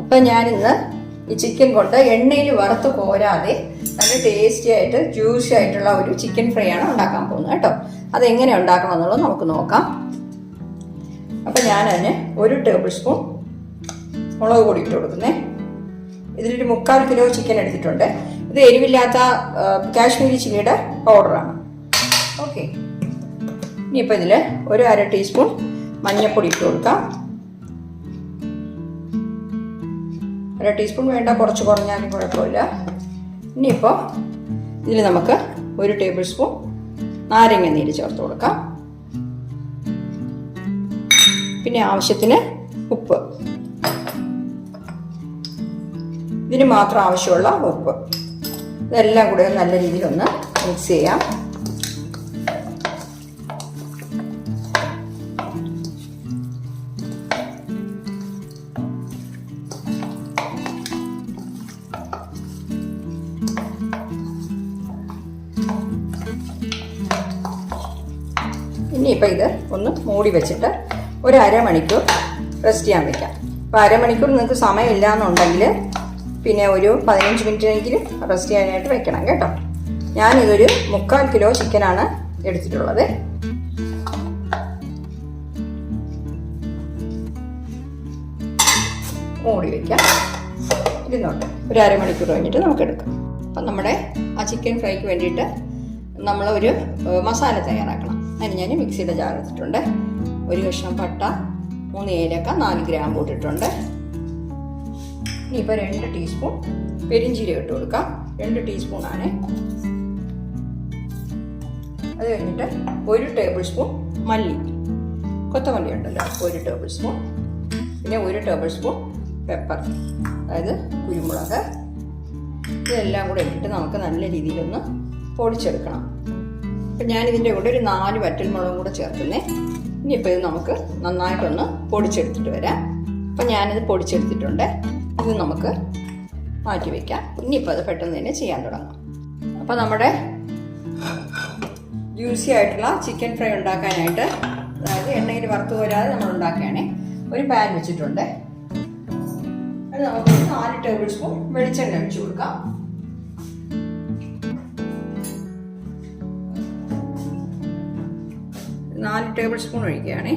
അപ്പം ഞാനിന്ന് ഈ ചിക്കൻ കൊണ്ട് എണ്ണയിൽ വറുത്ത് പോരാതെ നല്ല ടേസ്റ്റി ആയിട്ട് ജ്യൂസി ആയിട്ടുള്ള ഒരു ചിക്കൻ ഫ്രൈ ആണ് ഉണ്ടാക്കാൻ പോകുന്നത് കേട്ടോ. അതെങ്ങനെ ഉണ്ടാക്കണം എന്നുള്ളത് നമുക്ക് നോക്കാം. അപ്പം ഞാൻ അതിന് ഒരു ടേബിൾ സ്പൂൺ മുളക് പൊടി ഇട്ട് കൊടുക്കുന്നേ. ഇതിലൊരു മുക്കാൽ കിലോ ചിക്കൻ എടുത്തിട്ടുണ്ട്. ഇത് എരിവില്ലാത്ത കാശ്മീരി ചില്ലിയുടെ പൗഡറാണ് ഓക്കെ ഇനിയിപ്പോൾ ഇതിൽ ഒരു അര ടീസ്പൂൺ മഞ്ഞൾപ്പൊടി ഇട്ട് കൊടുക്കാം. അര ടീസ്പൂൺ വേണ്ട കുറച്ച് കുറഞ്ഞാലും കുഴപ്പമില്ല. ഇനിയിപ്പോൾ ഇതിൽ നമുക്ക് ഒരു ടേബിൾ സ്പൂൺ നാരങ്ങ നീര് ചേർത്ത് കൊടുക്കാം. പിന്നെ ആവശ്യത്തിന് ഉപ്പ്. ഇതിന് മാത്രം ആവശ്യമുള്ള ഉപ്പ്. ഇതെല്ലാം കൂടെ നല്ല രീതിയിൽ ഒന്ന് മിക്സ് ചെയ്യാം. ഇനിയിപ്പോൾ ഇത് ഒന്ന് മൂടി വെച്ചിട്ട് ഒരു അരമണിക്കൂർ റെസ്റ്റ് ചെയ്യാൻ വെക്കാം. അപ്പോൾ അരമണിക്കൂർ നിങ്ങൾക്ക് സമയമില്ല എന്നുണ്ടെങ്കിൽ പിന്നെ ഒരു പതിനഞ്ച് മിനിറ്റിനെങ്കിലും റെസ്റ്റ് ചെയ്യാനായിട്ട് വെക്കണം കേട്ടോ. ഞാനിതൊരു മുക്കാൽ കിലോ ചിക്കനാണ് എടുത്തിട്ടുള്ളത്. മൂടി വയ്ക്കാം ഇരുന്നോട്ടെ. ഒരു അരമണിക്കൂർ കഴിഞ്ഞിട്ട് നമുക്ക് എടുക്കാം അപ്പം നമ്മുടെ ആ ചിക്കൻ ഫ്രൈക്ക് വേണ്ടിയിട്ട് നമ്മളൊരു മസാല തയ്യാറാക്കണം. അതിന് ഞാൻ മിക്സിയുടെ ജാർ എടുത്തിട്ടുണ്ട് ഒരു കഷ്ണം പട്ട മൂന്ന് ഏലക്ക നാല് ഗ്രാം ഇട്ടിട്ടുണ്ട്. ഇനിയിപ്പോൾ രണ്ട് ടീസ്പൂൺ പെരിഞ്ചീരകം ഇട്ട് കൊടുക്കാം. രണ്ട് ടീസ്പൂണാണ് അത് കഴിഞ്ഞിട്ട് ഒരു ടേബിൾ സ്പൂൺ മല്ലി. കൊത്തമല്ലി ഉണ്ടല്ലോ ഒരു ടേബിൾ സ്പൂൺ പിന്നെ ഒരു ടേബിൾ സ്പൂൺ പെപ്പർ അതായത് കുരുമുളക്. ഇതെല്ലാം കൂടെ ഇട്ടിട്ട് നമുക്ക് നല്ല രീതിയിലൊന്ന് പൊടിച്ചെടുക്കണം. അപ്പം ഞാനിതിന്റെ കൂടെ ഒരു നാല് വറ്റൽമുളകും കൂടെ ചേർക്കുന്നേ ഇനിയിപ്പോൾ ഇത് നമുക്ക് നന്നായിട്ടൊന്ന് പൊടിച്ചെടുത്തിട്ട് വരാം. അപ്പം ഞാനിത് പൊടിച്ചെടുത്തിട്ടുണ്ട്. ഇത് നമുക്ക് മാറ്റി വയ്ക്കാം ഇനിയിപ്പോൾ അത് പെട്ടെന്ന് തന്നെ ചെയ്യാൻ തുടങ്ങാം. അപ്പോൾ നമ്മുടെ ജ്യൂസി ആയിട്ടുള്ള ചിക്കൻ ഫ്രൈ ഉണ്ടാക്കാനായിട്ട് അതായത് എണ്ണയിൽ വറുത്ത് പോരാതെ നമ്മൾ ഉണ്ടാക്കുകയാണേ. ഒരു പാൻ വെച്ചിട്ടുണ്ട്. അത് നമുക്ക് നാല് ടേബിൾ സ്പൂൺ വെളിച്ചെണ്ണ ഒഴിച്ചു കൊടുക്കാം. നാല് ടേബിൾ സ്പൂൺ ഒഴിക്കുകയാണേ.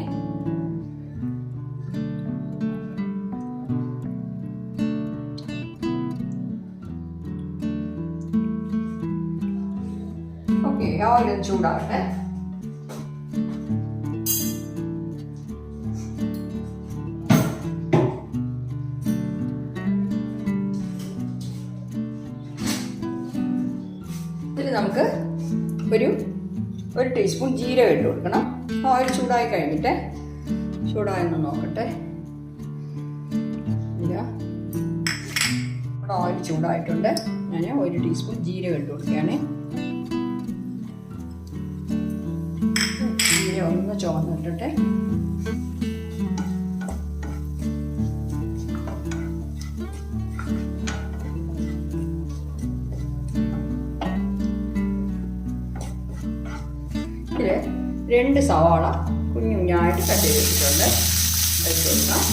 ഓക്കെ ഓയിൽ ഒന്ന് ചൂടാവട്ടെ. ഇതിൽ നമുക്ക് ഒരു ഒരു ടീസ്പൂൺ ജീരകം ഇട്ട് കൊടുക്കണം. ഓയിൽ ചൂടായി കഴിഞ്ഞിട്ട് ചൂടായെന്ന് നോക്കട്ടെ. ഇല്ല ഓയിൽ ചൂടായിട്ടുണ്ട്. ഞാൻ ഒരു ടീസ്പൂൺ ജീരകം ഇട്ട് കൊടുക്കുകയാണ്. ജീരകം ഒന്ന് ചുവന്നിട്ടിട്ടെ. ഇതിൽ രണ്ട് സവാള കുഞ്ഞു കുഞ്ഞായിട്ട് കട്ട് ചെയ്ത് വെച്ചിട്ടുണ്ട്. വെച്ച് കൊടുക്കാം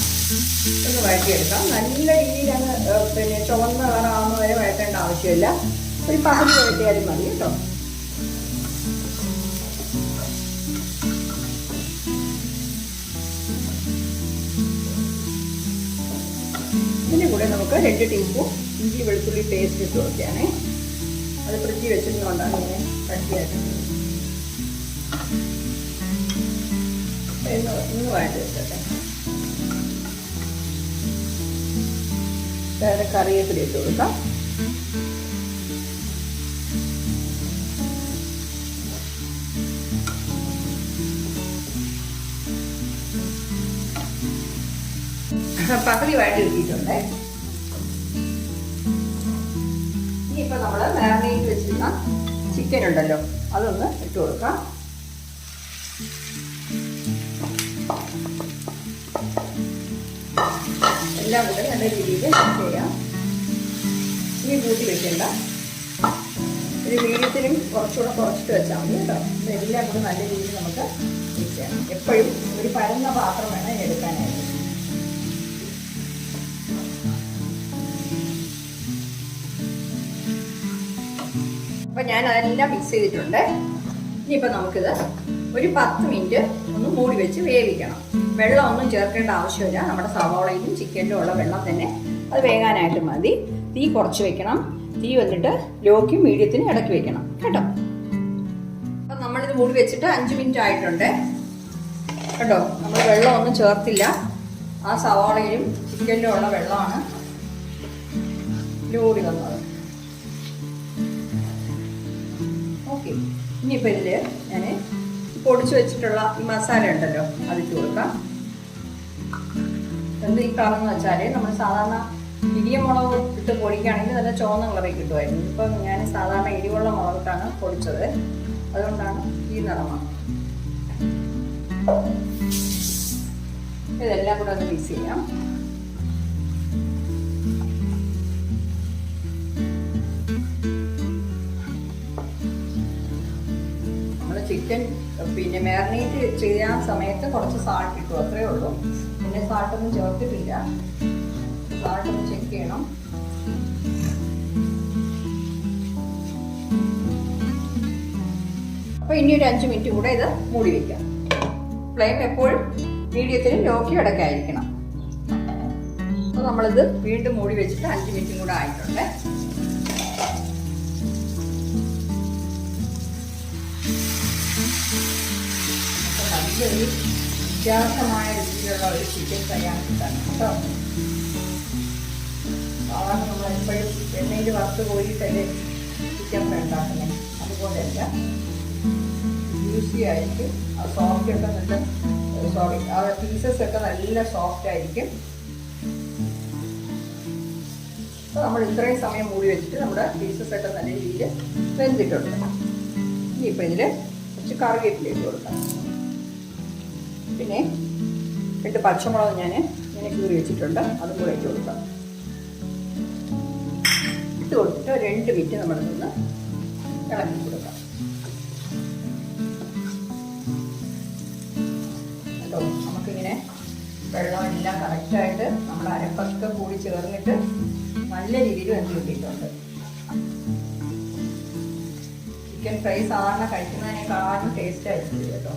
ഒന്ന് വഴറ്റിയെടുക്കാം. നല്ല രീതിയിൽ അങ്ങ് പിന്നെ ചുവന്ന കളറാവുന്ന വരെ വഴറ്റേണ്ട ആവശ്യമില്ല. ഒരു പകുതി വഴറ്റിയാലും മതി കേട്ടോ. ഇതിന്റെ കൂടെ നമുക്ക് രണ്ട് ടീസ്പൂൺ ഇഞ്ചി വെളുത്തുള്ളി പേസ്റ്റ് ഇട്ട് കൊടുക്കുകയാണേ. അത് ഫ്രിഡ്ജിൽ വെച്ചിരുന്നുകൊണ്ടാണ് ഇങ്ങനെ കട്ടിയായിട്ടുള്ളത് ഇന്ന് ഇന്ന് വേണ്ടി വെച്ചോട്ടെ വേറെ കറിവേപ്പില ഇട്ട് കൊടുക്കാം. പകുതി വഴറ്റി കിട്ടിയിട്ടുണ്ട്. ഇനിയിപ്പോൾ നമ്മൾ മാറിനേറ്റ് വെച്ചിരുന്ന ചിക്കൻ ഉണ്ടല്ലോ അതൊന്ന് ഇട്ട് കൊടുക്കാം. എല്ലാം കൂടെ നല്ല രീതിയിൽ ചെയ്യാം. ഇനി കൂട്ടി വെക്കേണ്ട. ഒരു മീഡിയത്തിനും കുറച്ചുകൂടെ കുറച്ചിട്ട് വെച്ചാൽ മതി കേട്ടോ. എല്ലാം കൂടെ നല്ല രീതിയിൽ നമുക്ക് മിക്സ് ചെയ്യാം. എപ്പോഴും ഒരു പരന്ന പാത്രം വേണം എടുക്കാനായിട്ട്. അപ്പൊ ഞാൻ അതെല്ലാം മിക്സ് ചെയ്തിട്ടുണ്ട്. ഇനിയിപ്പോ നമുക്കിത് ഒരു പത്ത് മിനിറ്റ് ഒന്ന് മൂടി വെച്ച് വേവിക്കണം. വെള്ളം ഒന്നും ചേർക്കേണ്ട ആവശ്യമില്ല. നമ്മുടെ സവാളയിലും ചിക്കനിലും ഉള്ള വെള്ളം തന്നെ അത് വേകാനായിട്ട് മതി. തീ കുറച്ച് വെക്കണം. തീ വന്നിട്ട് ലോക്കും മീഡിയത്തിനും ഇടയ്ക്ക് വെക്കണം. കേട്ടോ? അപ്പം നമ്മളിത് മൂടി വെച്ചിട്ട് അഞ്ച് മിനിറ്റ് ആയിട്ടുണ്ട്. കേട്ടോ? നമ്മൾ വെള്ളം ഒന്നും ചേർത്തില്ല. ആ സവാളയിലും ചിക്കനിലും ഉള്ള വെള്ളമാണ് ലോടി വന്നത്. ഓക്കെ. ഇനിയിപ്പോൾ ഇതിൽ ഞാൻ പൊടിച്ചു വെച്ചിട്ടുള്ള ഈ മസാല ഉണ്ടല്ലോ അതിട്ട് കൊടുക്കാം. എന്ത് ഈ കാണുന്ന വെച്ചാൽ നമ്മൾ സാധാരണ ഇടിയ മുളക് ഇട്ട് പൊടിക്കുകയാണെങ്കിൽ നല്ല ചുവന്ന കളറിൽ കിട്ടുമായിരുന്നു. ഇപ്പം ഞാൻ സാധാരണ എരിവുള്ള മുളകിട്ടാണ് പൊടിച്ചത്. അതുകൊണ്ടാണ് ഈ നിറമാണ് ഇതെല്ലാം കൂടെ ഒന്ന് മിക്സ് ചെയ്യാം. ചിക്കൻ പിന്നെ മാരിനേറ്റ് ചെയ്യാൻ സമയത്ത് കുറച്ച് സാൾട്ട് ഇട്ടു അത്രേ ഉള്ളൂ. പിന്നെ സാൾട്ടൊന്നും ചേർത്തിട്ടില്ല. സാൾട്ടൊന്ന് ചെക്ക് ചെയ്യണം. അപ്പോൾ ഇനി ഒരു അഞ്ച് മിനിറ്റ് കൂടെ ഇത് മൂടി വയ്ക്കാം ഫ്ലെയിം എപ്പോഴും മീഡിയത്തിലും ലോക്കി അടക്കായിരിക്കണം അപ്പോൾ നമ്മളിത് വീണ്ടും മൂടി വെച്ചിട്ട് അഞ്ച് മിനിറ്റും കൂടെ ആയിട്ടുണ്ട്. നല്ലൊരു വ്യത്യാസമായ രീതിയിലുള്ള ഒരു ചിക്കൻ തയ്യാറ് കിട്ടാണ് കേട്ടോ? സാധാരണ നമ്മൾ എപ്പോഴും എണ്ണയിൽ വറുത്ത് കോരിയിട്ടല്ലേ ചിക്കൻ ഉണ്ടാക്കുന്നത് അതുപോലെയല്ല ജ്യൂസി ആയിരിക്കും. ആ സോഫ്റ്റ് ഒക്കെ നല്ല സോറി ആ പീസസ് ഒക്കെ നല്ല സോഫ്റ്റ് ആയിരിക്കും. അപ്പോൾ നമ്മൾ ഇത്രയും സമയം മൂടി വെച്ചിട്ട് നമ്മുടെ പീസസ് ഒക്കെ നല്ല രീതിയിൽ വെന്തിട്ടുണ്ട്. ഇനിയിപ്പോൾ ഇതിൽ കുറച്ച് കറിവേപ്പില ഇട്ട് കൊടുക്കാം. പിന്നെ രണ്ട് പച്ചമുളക് ഞാൻ ഇങ്ങനെ കീറി വെച്ചിട്ടുണ്ട്. അതും കൂടെ ഇട്ട് കൊടുക്കാം. ഇട്ട് കൊടുത്തിട്ട് രണ്ട് മിനിറ്റ് നമ്മൾ നിന്ന് ഇളക്കി കൊടുക്കാം. കേട്ടോ നമുക്കിങ്ങനെ വെള്ളമെല്ലാം കറക്റ്റായിട്ട് നമ്മൾ അരപ്പൊക്കെ കൂടി ചേർന്നിട്ട് നല്ല രീതിയിൽ വെന്ത് കിട്ടിയിട്ടുണ്ട്. ചിക്കൻ ഫ്രൈ സാധാരണ കഴിക്കുന്നതിനേക്കാളും ടേസ്റ്റ് ആയിരിക്കും കേട്ടോ?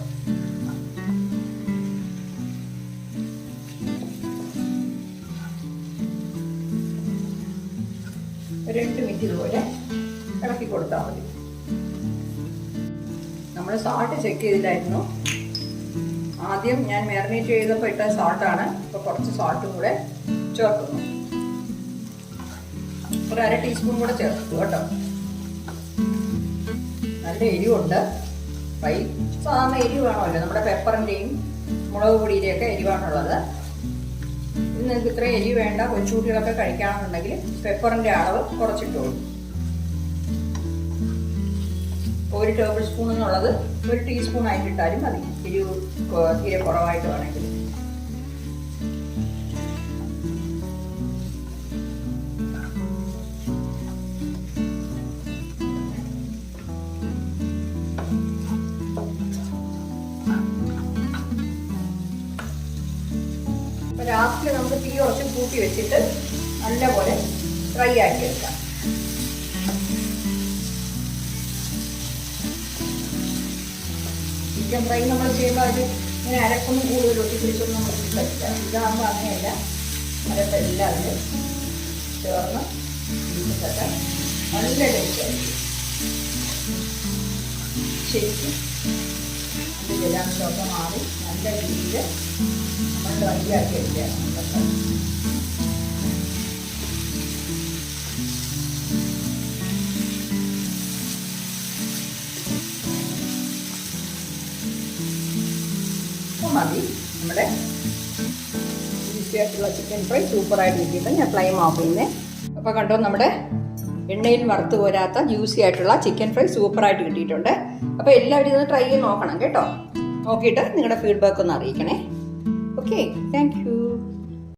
എട്ട് മിനിറ്റ് ഇതുപോലെ ഇളക്കി കൊടുത്താൽ മതി. നമ്മൾ സാൾട്ട് ചെക്ക് ചെയ്തില്ലായിരുന്നു. ആദ്യം ഞാൻ മാരിനേറ്റ് ചെയ്തപ്പോൾ ഇട്ട സാൾട്ടാണ് ഇപ്പോൾ കുറച്ച് സാൾട്ടും കൂടെ ചേർക്കുന്നു. ഒരു അര ടീസ്പൂൺ കൂടെ ചേർത്തു കേട്ടോ. നല്ല എരിവുണ്ട്. ഫ്രൈ സാധാരണ എരിവാണല്ലോ നമ്മുടെ പെപ്പറിന്റെയും മുളക് പൊടിയുടെയൊക്കെ എരിവാണുള്ളത്. നിങ്ങൾക്ക് ഇത്ര എരി വേണ്ട കൊച്ചുകുട്ടികളൊക്കെ കഴിക്കാമെന്നുണ്ടെങ്കിൽ പെപ്പറിന്റെ അളവ് കുറച്ചിട്ടോളൂ. ഒരു ടേബിൾ സ്പൂൺ എന്നുള്ളത് ഒരു ടീസ്പൂൺ ആയിട്ട് ഇട്ടാലും മതി. എരിവ് തീരെ കുറവായിട്ട് വേണമെങ്കിൽ. കുറച്ച് കൂട്ടി വെച്ചിട്ട് നല്ലപോലെ ഫ്രൈ ആക്കി എടുക്കാം. ചിക്കൻ ഫ്രൈ നമ്മൾ ചെയ്യുമ്പോൾ അത് ഇങ്ങനെ അരപ്പൊന്നും കൂടുതൽ ഒട്ടി പിടിച്ചൊന്നും പറ്റില്ല. ഇതാകുമ്പോൾ അങ്ങനെയല്ല. അരപ്പെല്ലാം അതിൽ ചേർന്ന് നല്ല ടേസ്റ്റ് ആയിരിക്കും. ശരിക്കും ജലാംശമൊക്കെ മാറി. നല്ല രീതിയിൽ നമ്മൾ ഡ്രൈയാക്കി എടുക്കുകയാണ് അപ്പോൾ മതി. നമ്മുടെ ഈസി ചിക്കൻ ഫ്രൈ സൂപ്പറായിട്ട് കിട്ടിയിട്ട് ഞാൻ ഫ്ലൈം ഓഫ് ചെയ്യുന്നേ. അപ്പോൾ കണ്ടോ നമ്മുടെ എണ്ണയിൽ വറുത്ത് പോരാത്ത ജ്യൂസി ആയിട്ടുള്ള ചിക്കൻ ഫ്രൈ സൂപ്പറായിട്ട് കിട്ടിയിട്ടുണ്ട്. അപ്പോൾ എല്ലാവരും ഇതൊന്ന് ട്രൈ ചെയ്ത് നോക്കണം കേട്ടോ. നോക്കിയിട്ട് നിങ്ങളുടെ ഫീഡ്ബാക്ക് ഒന്ന് അറിയിക്കണേ. Okay thank